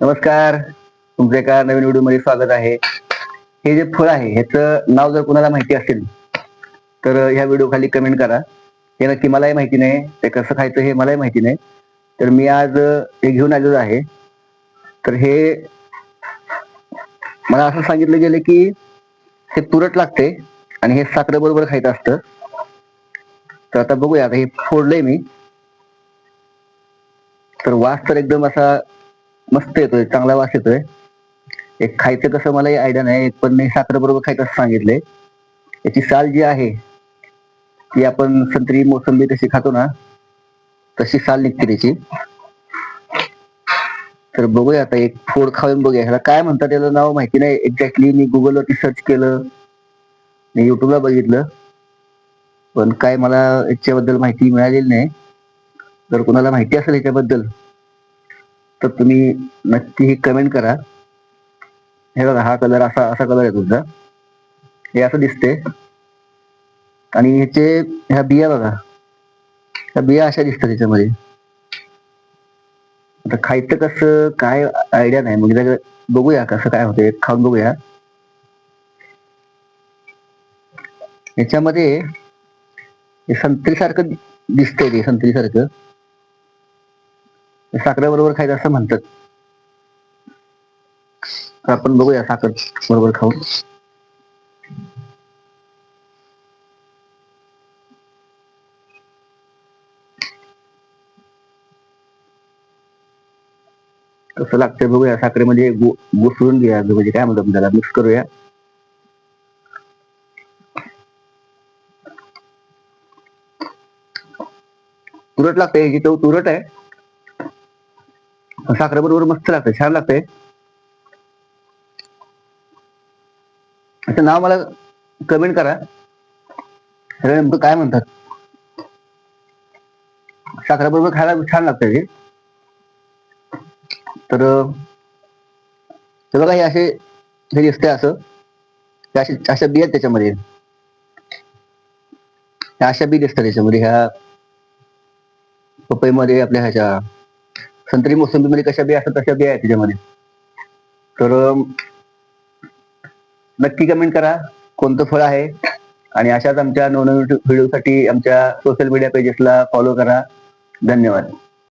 नमस्कार. तुमचं एका नवीन व्हिडिओमध्ये स्वागत आहे. हे जे फळ आहे ह्याचं नाव जर कोणाला माहिती असेल तर ह्या व्हिडिओ खाली कमेंट करा. हे नक्की मलाही माहिती नाही ते कसं खायचं हे मलाही माहिती नाही. तर मी आज हे घेऊन आलेलो आहे. तर हे मला असं सांगितलं गेलं की हे तुरट लागते आणि हे साखरेबरोबर खायचं असतं. तर आता बघूया आता हे फोडलंय मी. तर वास तर एकदम असा मस्त येतोय चांगला वास येतोय. एक खायचं कसं मलाही आयडिया नाही एक पण साखर बरोबर खायचं असं सांगितलंय. याची साल जी आहे ती आपण संत्री मोसंबी तशी खातो ना तशी साल निघते त्याची. तर बघूया आता एक फोड खाऊन बघूया. ह्याला काय म्हणतात त्याला नाव माहिती नाही. एक्झॅक्टली मी गुगलवरती सर्च केलं मी युट्यूबला बघितलं पण काय मला याच्याबद्दल माहिती मिळालेली नाही. जर कोणाला माहिती असेल याच्याबद्दल तर तुम्ही नक्की कमेंट करा. हे बघा हा कलर असा असा कलर आहे तुमचा. हे असं दिसते आणि ह्याचे ह्या बिया बघा. ह्या बिया अशा दिसतात त्याच्यामध्ये आता खायचं कसं काय आयडिया नाही. म्हणजे बघूया कसं काय होते खाऊन बघूया. याच्यामध्ये संत्री सारखं दिसतंय ते संत्री सारखं साखरेबरोबर खायचं असं म्हणतात. तर आपण बघूया साखर बरोबर खाऊन. कसं लागतंय बघूया साखरेमध्ये घुसळून घ्या म्हणजे काय म्हणतात त्याला? मिक्स करूया. तुरट लागतंय ह्याची चव तुरट आहे साखरे बरोबर मस्त लागतंय छान लागतंय. त्याचं नाव मला कमेंट करा. नेमकं काय म्हणतात? साखरेबरोबर खायला छान लागतंय हे. तर हे बघा हे असे हे दिसते असं. असे अशा बी आहेत त्याच्यामध्ये. अशा बी दिसतात त्याच्यामध्ये. ह्या पपईमध्ये आपल्या ह्याच्या संत्री मोसंबीमध्ये कशा बिया असतात तशा बिया आहेत त्याच्यामध्ये तर नक्की कमेंट करा कोणतं फळ आहे आणि अशाच आमच्या नवनवीन व्हिडिओसाठी आमच्या सोशल मीडिया पेजेसला फॉलो करा. धन्यवाद.